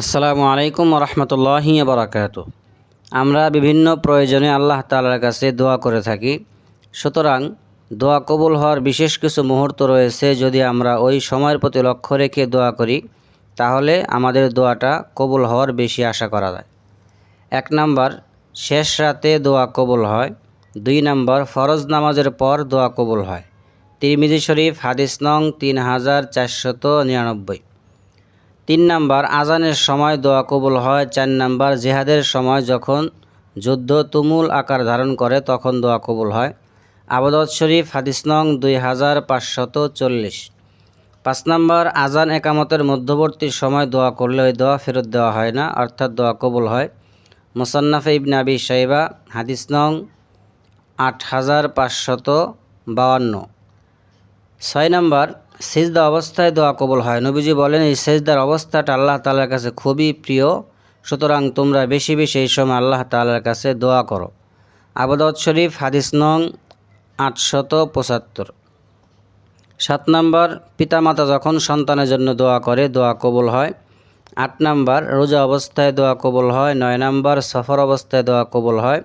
আসসালামু আলাইকুম রহমতুল্লাহি বারাকাত আমরা বিভিন্ন প্রয়োজনে আল্লাহ তালার কাছে দোয়া করে থাকি। সুতরাং দোয়া কবুল হওয়ার বিশেষ কিছু মুহূর্ত রয়েছে যদি আমরা ওই সময়ের প্রতি লক্ষ্য রেখে দোয়া করি, তাহলে আমাদের দোয়াটা কবুল হওয়ার বেশি আশা করা যায়। এক নাম্বার, শেষ রাতে দোয়া কবুল হয়। দুই নাম্বার, ফরজ নামাজের পর দোয়া কবুল হয়। তিরমিজি শরীফ, হাদিস নং তিন হাজার চারশত নিরানব্বই। তিন নাম্বার, আজানের সময় দোয়া কবুল হয়। চার নাম্বার, জেহাদের সময় যখন যুদ্ধ তুমুল আকার ধারণ করে, তখন দোয়া কবুল হয়। আবদত শরীফ, হাদিস নং দুই হাজার পাঁচশত চল্লিশ। পাঁচ নাম্বার, আজান একামতের মধ্যবর্তী সময় দোয়া করলে ওই দোয়া ফেরত দেওয়া হয় না, অর্থাৎ দোয়া কবুল হয়। মোসান্নাফে ইবনে আবি সাইবা হাদিস নং আট হাজার পাঁচশত বাউান্ন ছয় নাম্বার সেজদা অবস্থায় দোয়া কবুল হয়। নবীজি বলেন, এই সেজদার অবস্থাটা আল্লাহ তালার কাছে খুবই প্রিয়। সুতরাং তোমরা বেশি বেশি এই সময় আল্লাহ তালার কাছে দোয়া করো। আবদাউদ শরীফ, হাদিস নং আটশত পঁচাত্তর। সাত নাম্বার, পিতামাতা যখন সন্তানের জন্য দোয়া করে, দোয়া কবুল হয়। আট নাম্বার, রোজা অবস্থায় দোয়া কবুল হয়। নয় নাম্বার, সফর অবস্থায় দোয়া কবুল হয়।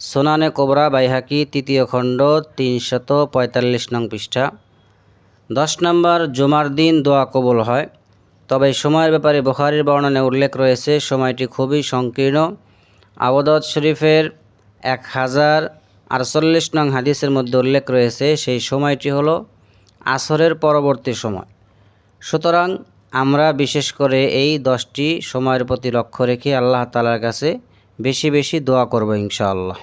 সোনানে কোবরা, বাইহাকি, তৃতীয় খণ্ড, তিনশত পঁয়তাল্লিশ নং পৃষ্ঠা। দশ নম্বর, জুমার দিন দোয়া কবুল হয়। তবে সময়ের ব্যাপারে বুখারির বর্ণনে উল্লেখ রয়েছে, সময়টি খুবই সংকীর্ণ। আবদত শরীফের এক হাজার আটচল্লিশ নং হাদিসের মধ্যে উল্লেখ রয়েছে, সেই সময়টি হলো আসরের পরবর্তী সময়। সুতরাং আমরা বিশেষ করে এই দশটি সময়ের প্রতি লক্ষ্য রেখে আল্লাহ তালার কাছে বেশি বেশি দোয়া করব ইনশাআল্লাহ।